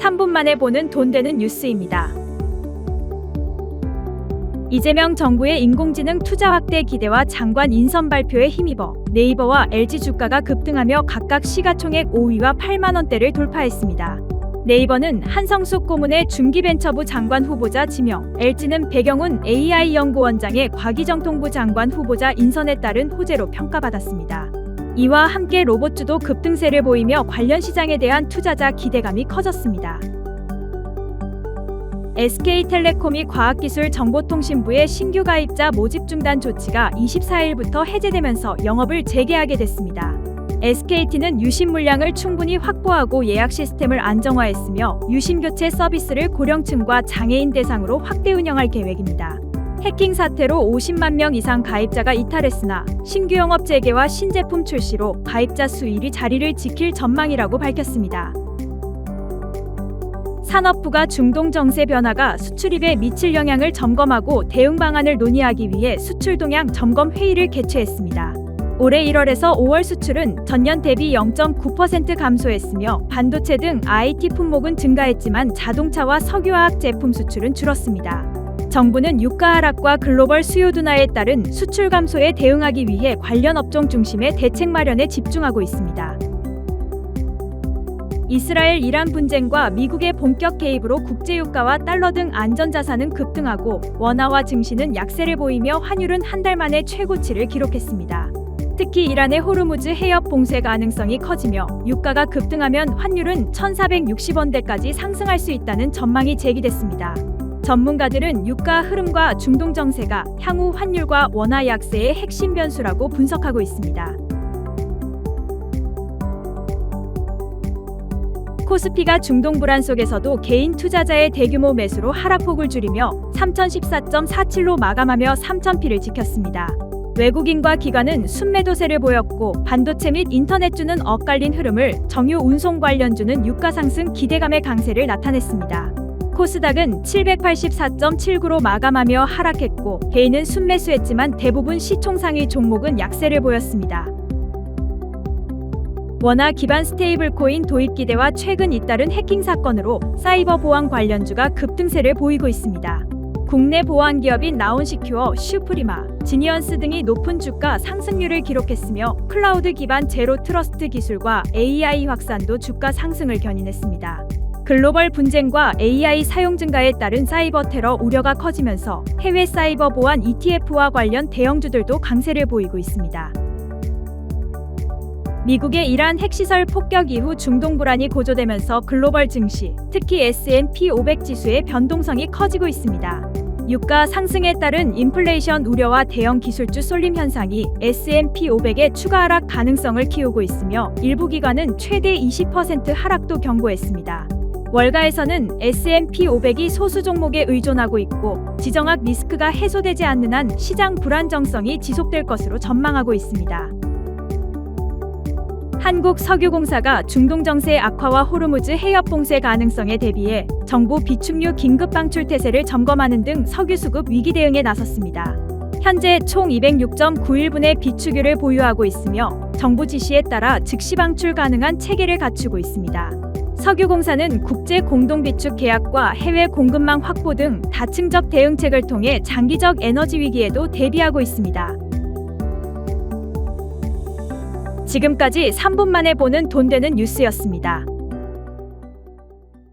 3분 만에 보는 돈 되는 뉴스입니다. 이재명 정부의 인공지능 투자 확대 기대와 장관 인선 발표에 힘입어 네이버와 LG 주가가 급등하며 각각 시가총액 5위와 8만 원대를 돌파했습니다. 네이버는 한성숙 고문의 중기벤처부 장관 후보자 지명, LG는 배경훈 AI 연구원장의 과기정통부 장관 후보자 인선에 따른 호재로 평가받았습니다. 이와 함께 로봇주도 급등세를 보이며 관련 시장에 대한 투자자 기대감이 커졌습니다. SK텔레콤이 과학기술정보통신부의 신규 가입자 모집 중단 조치가 24일부터 해제되면서 영업을 재개하게 됐습니다. SKT는 유심 물량을 충분히 확보하고 예약 시스템을 안정화했으며 유심 교체 서비스를 고령층과 장애인 대상으로 확대 운영할 계획입니다. 해킹 사태로 50만 명 이상 가입자가 이탈했으나 신규 영업 재개와 신제품 출시로 가입자 수일이 자리를 지킬 전망이라고 밝혔습니다. 산업부가 중동 정세 변화가 수출입에 미칠 영향을 점검하고 대응 방안을 논의하기 위해 수출 동향 점검 회의를 개최했습니다. 올해 1월에서 5월 수출은 전년 대비 0.9% 감소했으며 반도체 등 IT 품목은 증가했지만 자동차와 석유화학 제품 수출은 줄었습니다. 정부는 유가 하락과 글로벌 수요 둔화에 따른 수출 감소에 대응하기 위해 관련 업종 중심의 대책 마련에 집중하고 있습니다. 이스라엘 이란 분쟁과 미국의 본격 개입으로 국제 유가와 달러 등 안전 자산은 급등하고 원화와 증시는 약세를 보이며 환율은 한 달 만에 최고치를 기록했습니다. 특히 이란의 호르무즈 해협 봉쇄 가능성이 커지며 유가가 급등하면 환율은 1,460원대까지 상승할 수 있다는 전망이 제기됐습니다. 전문가들은 유가 흐름과 중동 정세가 향후 환율과 원화 약세의 핵심 변수라고 분석하고 있습니다. 코스피가 중동 불안 속에서도 개인 투자자의 대규모 매수로 하락폭을 줄이며 3014.47로 마감하며 3000피를 지켰습니다. 외국인과 기관은 순매도세를 보였고 반도체 및 인터넷주는 엇갈린 흐름을 정유 운송 관련주는 유가 상승 기대감의 강세를 나타냈습니다. 코스닥은 784.79로 마감하며 하락했고 개인은 순매수했지만 대부분 시총상위 종목은 약세를 보였습니다. 원화 기반 스테이블 코인 도입 기대와 최근 잇따른 해킹 사건으로 사이버 보안 관련주가 급등세를 보이고 있습니다. 국내 보안 기업인 나온시큐어, 슈프리마, 지니언스 등이 높은 주가 상승률을 기록했으며 클라우드 기반 제로 트러스트 기술과 AI 확산도 주가 상승을 견인했습니다. 글로벌 분쟁과 AI 사용 증가에 따른 사이버 테러 우려가 커지면서 해외 사이버 보안 ETF와 관련 대형주들도 강세를 보이고 있습니다. 미국의 이란 핵시설 폭격 이후 중동 불안이 고조되면서 글로벌 증시, 특히 S&P 500 지수의 변동성이 커지고 있습니다. 유가 상승에 따른 인플레이션 우려와 대형 기술주 쏠림 현상이 S&P 500의 추가 하락 가능성을 키우고 있으며 일부 기관은 최대 20% 하락도 경고했습니다. 월가에서는 S&P 500이 소수 종목에 의존하고 있고 지정학 리스크가 해소되지 않는 한 시장 불안정성이 지속될 것으로 전망하고 있습니다. 한국석유공사가 중동 정세 악화와 호르무즈 해협 봉쇄 가능성에 대비해 정부 비축유 긴급 방출 태세를 점검하는 등 석유 수급 위기 대응에 나섰습니다. 현재 총 206.91분의 비축유를 보유하고 있으며 정부 지시에 따라 즉시 방출 가능한 체계를 갖추고 있습니다. 석유공사는 국제 공동 비축 계약과 해외 공급망 확보 등 다층적 대응책을 통해 장기적 에너지 위기에도 대비하고 있습니다. 지금까지 3분 만에 보는 돈 되는 뉴스였습니다.